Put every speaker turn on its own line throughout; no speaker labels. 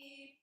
deep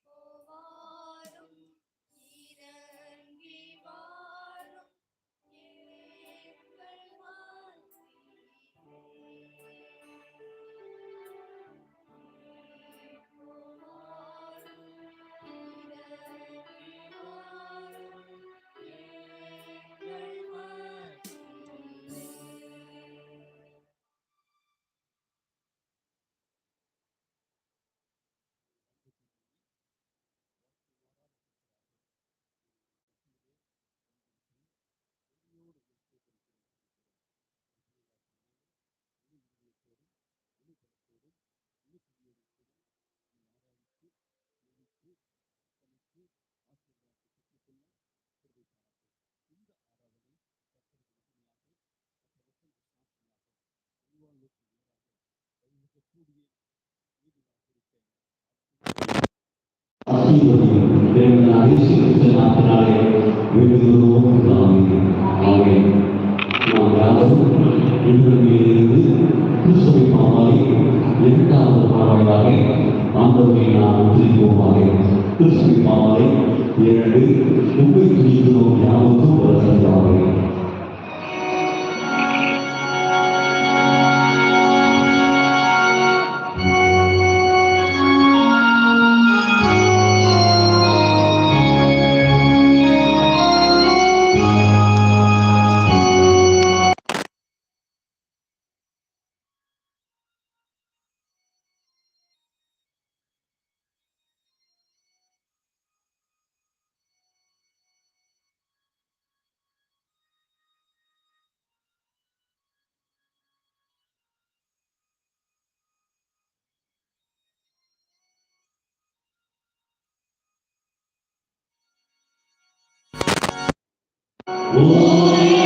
கிறிஸ்துவை பாவாய் இரண்டு உண்மை துதிக்கிறோம் யாவரும் Ooh.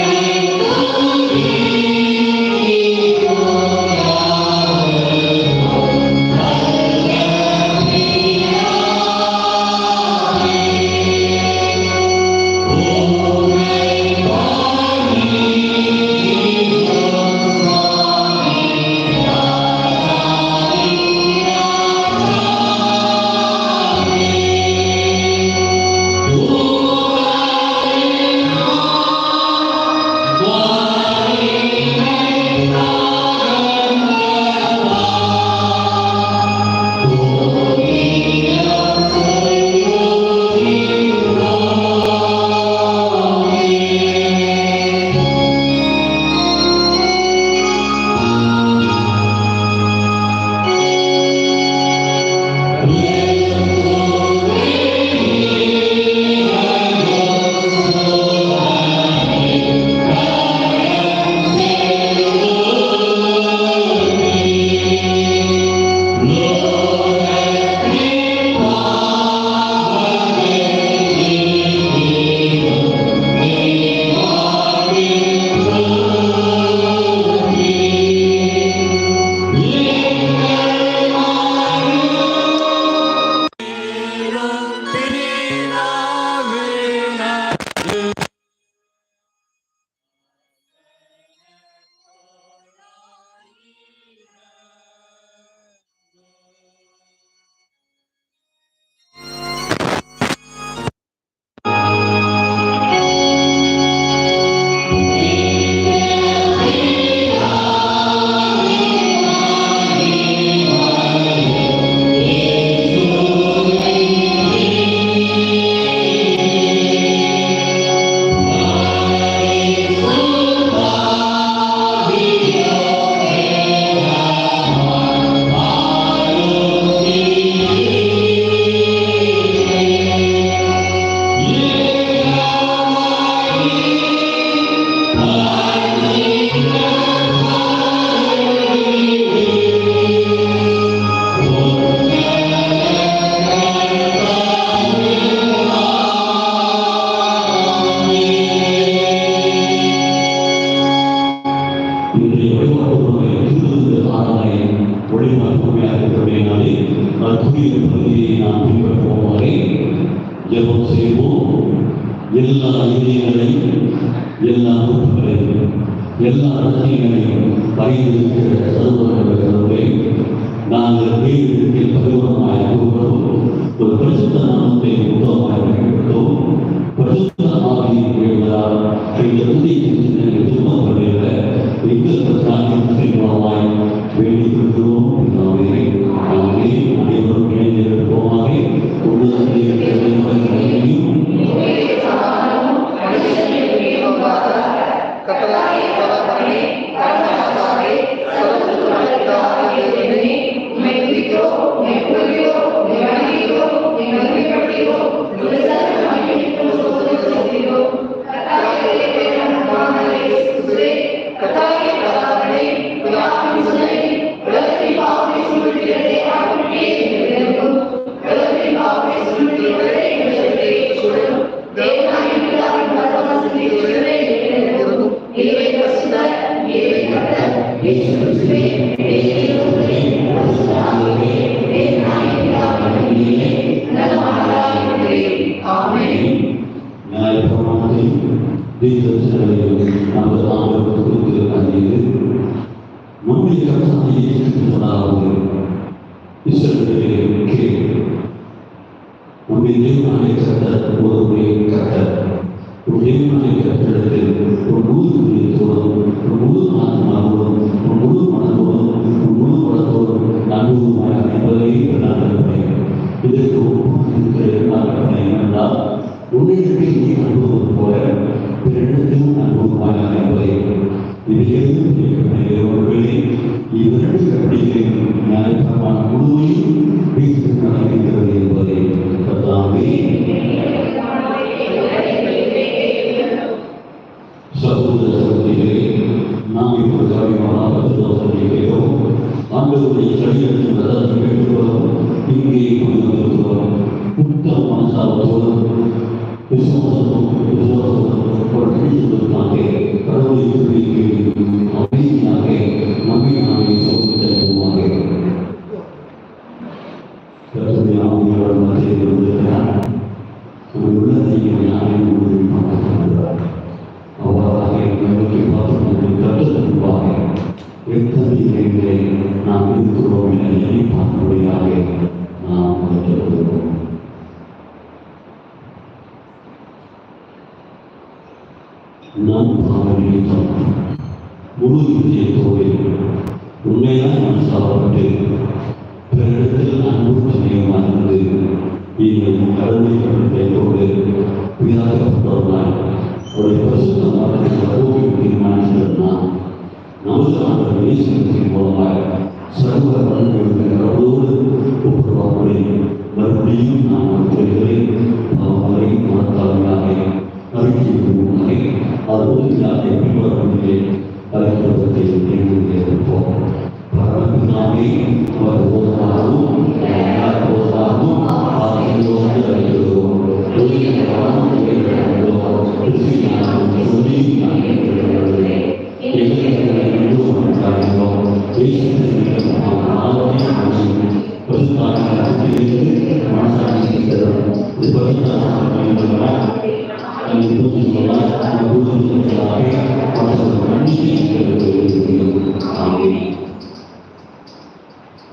无论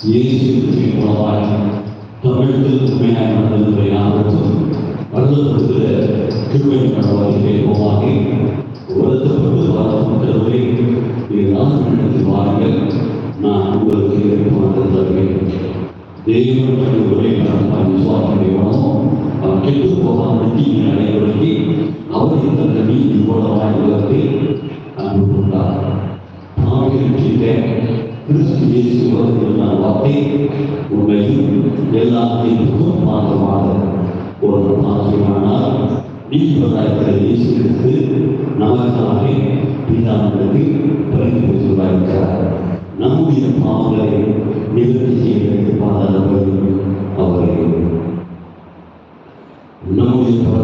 இயேசுவின் மூலமாக தமிழகத்தில் உண்மையாக நடந்ததுரை ஆபத்தும் வருடப்படுகிற திருமையின் நடவடிக்கை மூலமாக வருத்தப்பட்டு வரப்பட்டவரை ஏதாவது நடத்தி வாருங்கள் நான் உங்களுக்கு ஏற்படுத்த தேவன் உரை நடந்த விசுவாசம் கெட்டு போகாமல் தீங்கு நடைபெறுத்தி அவருக்கு தந்த நீதி மூலமாய் உலகத்தை அனுப்புகிறார் நாம் இருக்கின்ற கிறிஸ்து இயேசு உலகத்திற்கான வார்த்தை உண்மையில் எல்லா தீர்ப்புக்கும் மாற்றமாக ஒரு மாற்றமானால் நீதிபதியாகிற இயேசு எடுத்து நமக்காக பிதாவிற்கு பரிந்து பெற்றுள்ளார் நம்முடைய பாவங்களை நிவர்த்தி செய்வதற்கு பாதாளர்கள்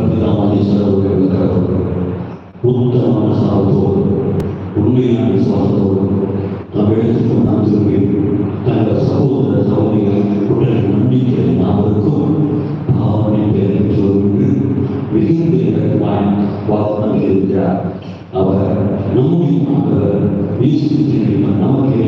பரமபிதாவாகி சிறவுகள் தரப்படும் உத்தமமான சாபத்தோடு உண்மையான விசுவாசத்தோடு நாம் எடுத்துக்கொண்டு நாம் திரும்பி தங்கள் சகோதர சகோதரிகள் உடல் நம்பிக்கை யாவருக்கும் பாவனை பெறுகின்றோம் என்று மிகுந்த இடமாய் வாழ்ந்து இருக்கிறார் அவர் நம்முடைய நமக்கு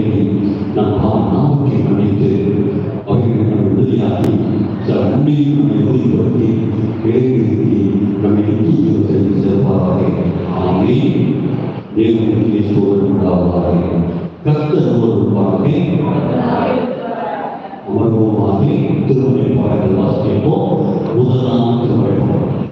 ஒருவருண்டாவதாக கத்தர் ஒருவருமாக உணர்வுமாக திருமணி பாடங்கள் வாசிப்போம். முதலாம்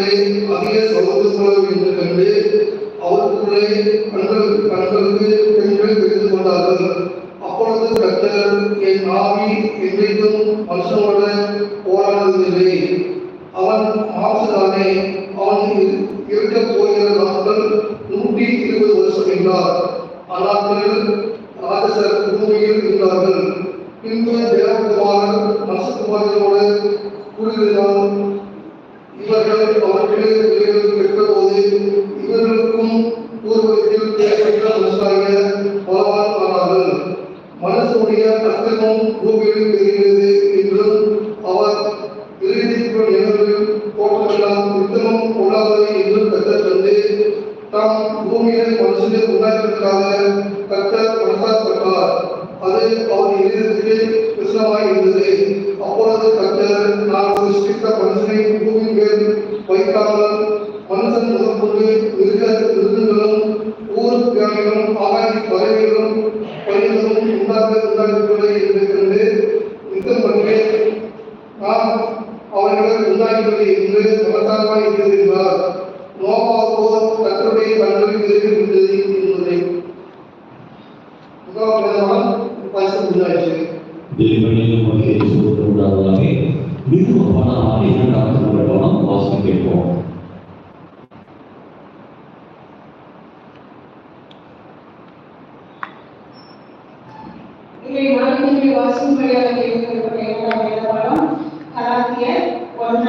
மேலே அதிக சமத்துவம் என்று கண்டு அவற்றுக்குள்ளே கண்கள் கண்களுக்கு பெண்கள் தெரிந்து கொண்டார்கள். அப்பொழுது கத்தர் என் ஆவி என்றைக்கும் மனுஷனோட போராடுவதில்லை. அவன் மாசுதானே அவன் இருக்க போகிற நாட்கள் நூற்றி இருபது வருஷம் என்றார். அநாட்களில் ராஜசர் பூமியில் இருந்தார்கள். பின்பு தேவகுமாரன் மனுஷகுமாரனோட கூறுகிறான் இவர்கள் அவர்களே விலைகள் பெற்ற போது இவர்களுக்கும் பூர்வத்தில் தேவையற்ற விவசாய பாவால் ஆனார்கள் மனசுடைய தக்கமும் பூமியில் தெரிகிறது என்றும் அவர் இறுதிக்கு நிலவில் போற்றலாம் யுத்தமும் கொள்ளாது அது அவர் இருந்தது அப்பொழுது கத்தர் நான்
விவசாயிக்கு பூமி வேறு
வைத்தாமல் மனுஷன் முதல்
கொண்டு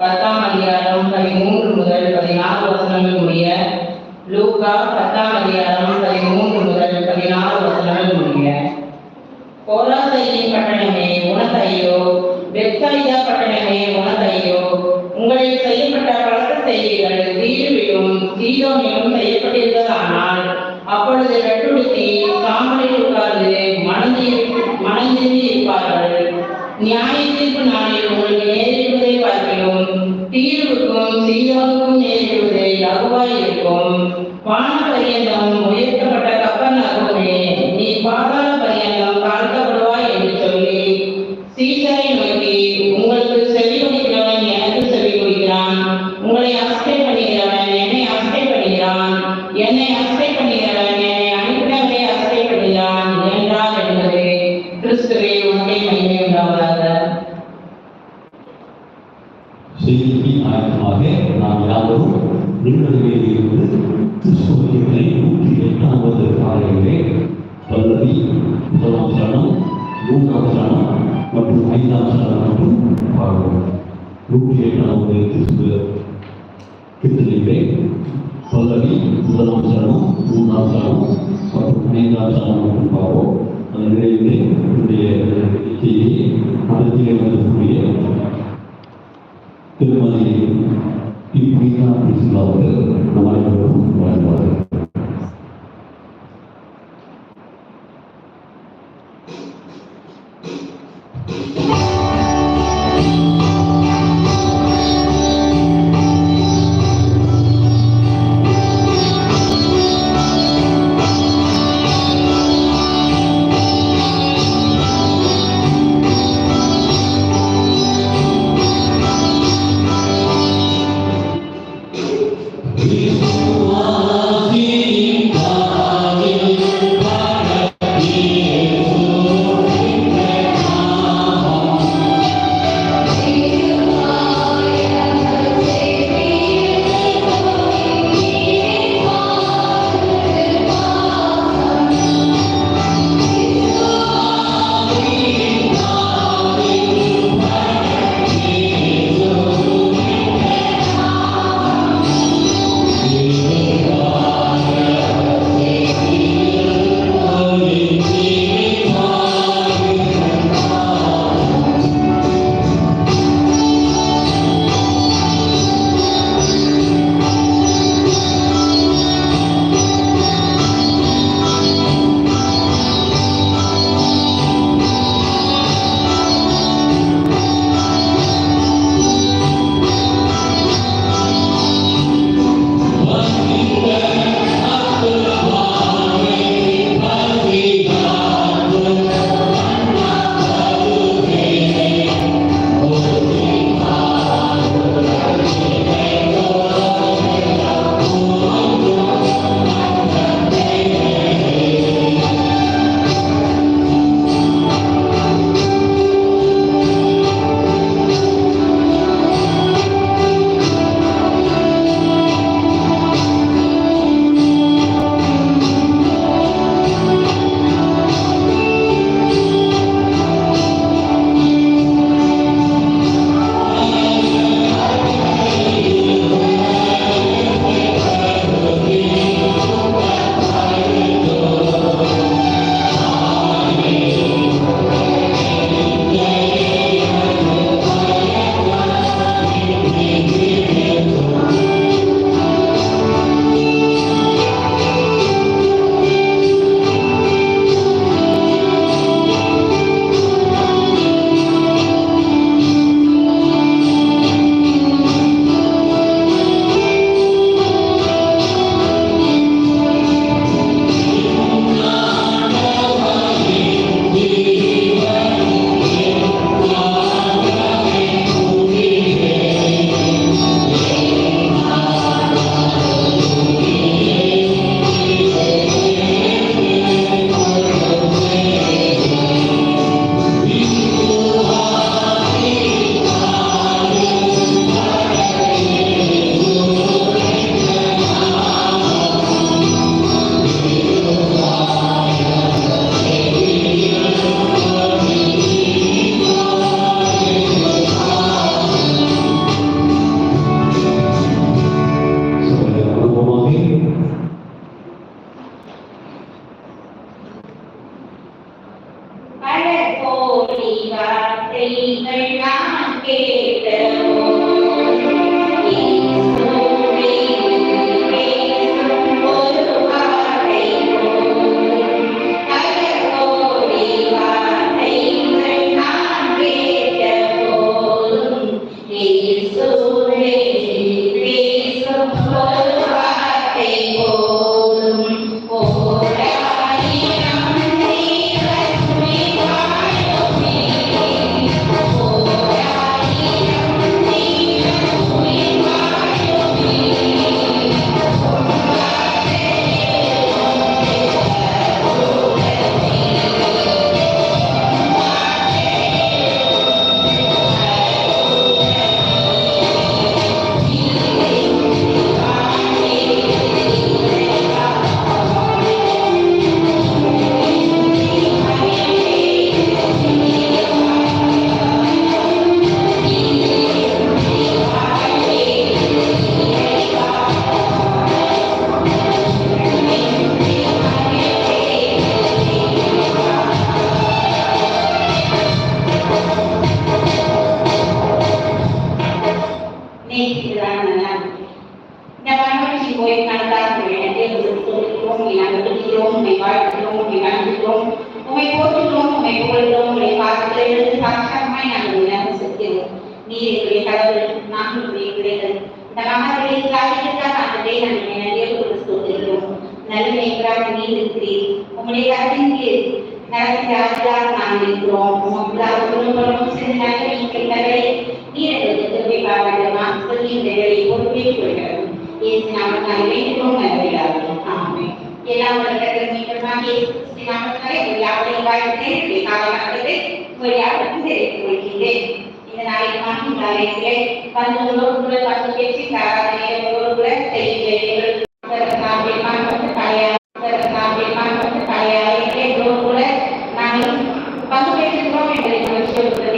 कथम मलया Gloria a Dios. போற்றுகிறோம் உமை போற்றுகிறோம் உமை புகழ்கிறோம் உங்களுடைய பாதத்தில் எழுந்து சாட்சாரமாய் நாங்கள் உண்மையாக செல்கிறோம் நீர் எங்களுடைய கடவுள் நாங்கள் உங்களுடைய பிள்ளைகள் இந்த மகன்களை காட்டியிருக்காக ஆண்டே நாங்கள் நிறைய கொண்டு சொல்கிறோம் நல்ல நீ இருக்கிறீர் உங்களுடைய கருத்தின் கீழ் நடக்கிற ஆட்களாக நாங்கள் இருக்கிறோம் உங்களால் குடும்பமும் சேர்ந்து நாங்கள் எங்கள் கடலை நீர் எங்களுக்கு திரும்பி பாராட்டுமா சொல்லி இந்த வேலையை பொறுப்பே கொள்கிறோம் ஏசு நாம நாங்கள் வேண்டுகிறோம் நல்லவையாகும் ஆமாம் કેલા વળતા કે મીટર માં કે સિનામત કરે એટલે આપણે વાય તે દેખાવા માટે કોઈ આપણે ધીરે કોઈ ધીરે இதனால் மாற்றி காலையிலே பந்து நூறு பத்து பேச்சு காலையிலே ஒரு கூட தெரியும் பங்கு பெற்றிருக்கிறோம் என்று சொல்கிறது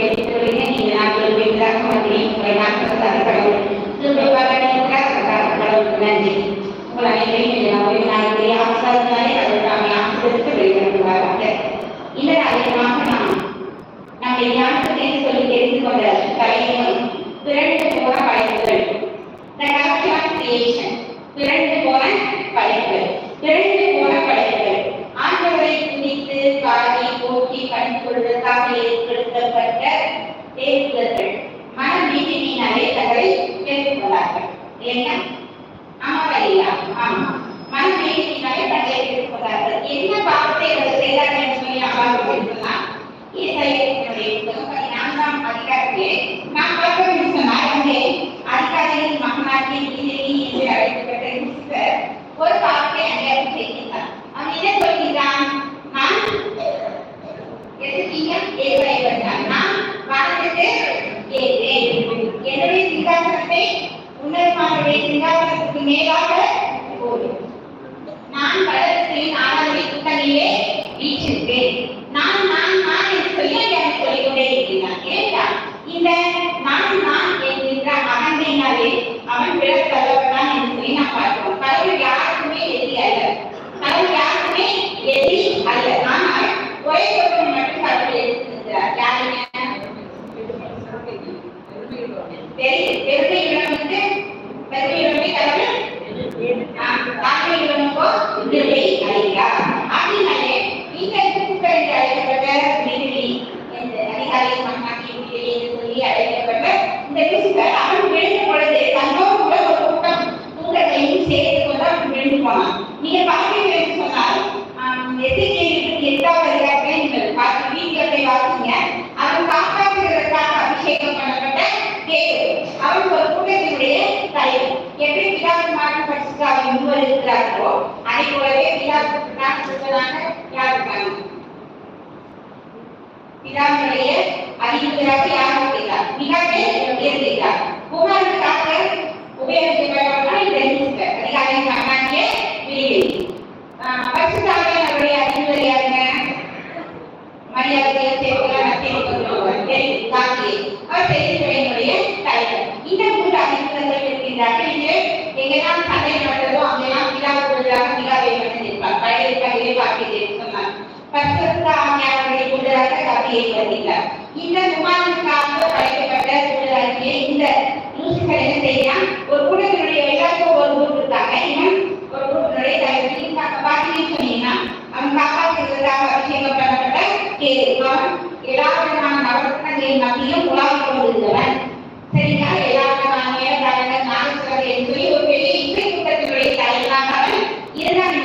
Hey. இந்த விமானத்துக்காக படைக்கப்பட்ட சூழலாகிய இந்த நூசுகள் என்ன செய்யலாம் ஒரு குடும்பத்தினுடைய எல்லாருக்கும் ஒரு குரூப் இருக்காங்க இன்னும் ஒரு குரூப்பினுடைய பாக்கியம் சொன்னீங்கன்னா அவன் காப்பாற்றுவதற்காக அபிஷேகம் பண்ணப்பட்ட எல்லாரும் பிரச்சனையை மத்தியும் உலாவி கொண்டிருந்தவன். சரியா எல்லாரும் நாங்க தரங்க ஒரு பெரிய இசை கூட்டத்தினுடைய தலைவனாக அவன் இருந்தான்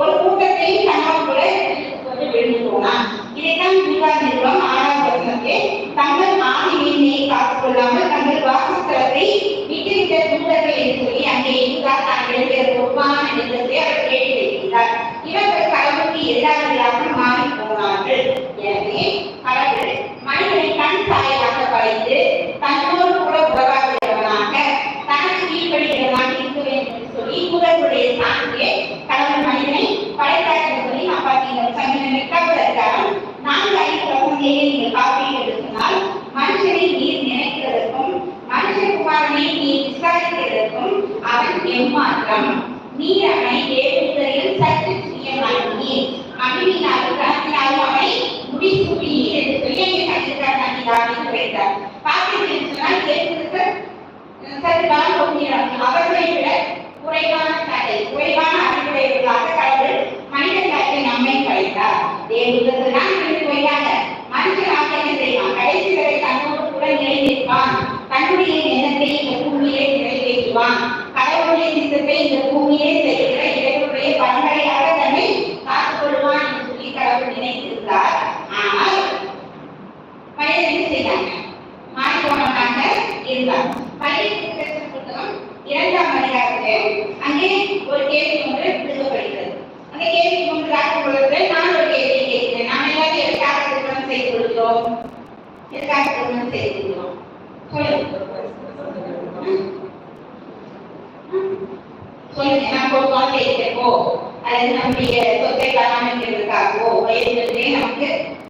ஒரு கூட்டத்தையும் தன்னால் கூட விழுந்து போனான். இதைத்தான் விவாதிக்கிறோம்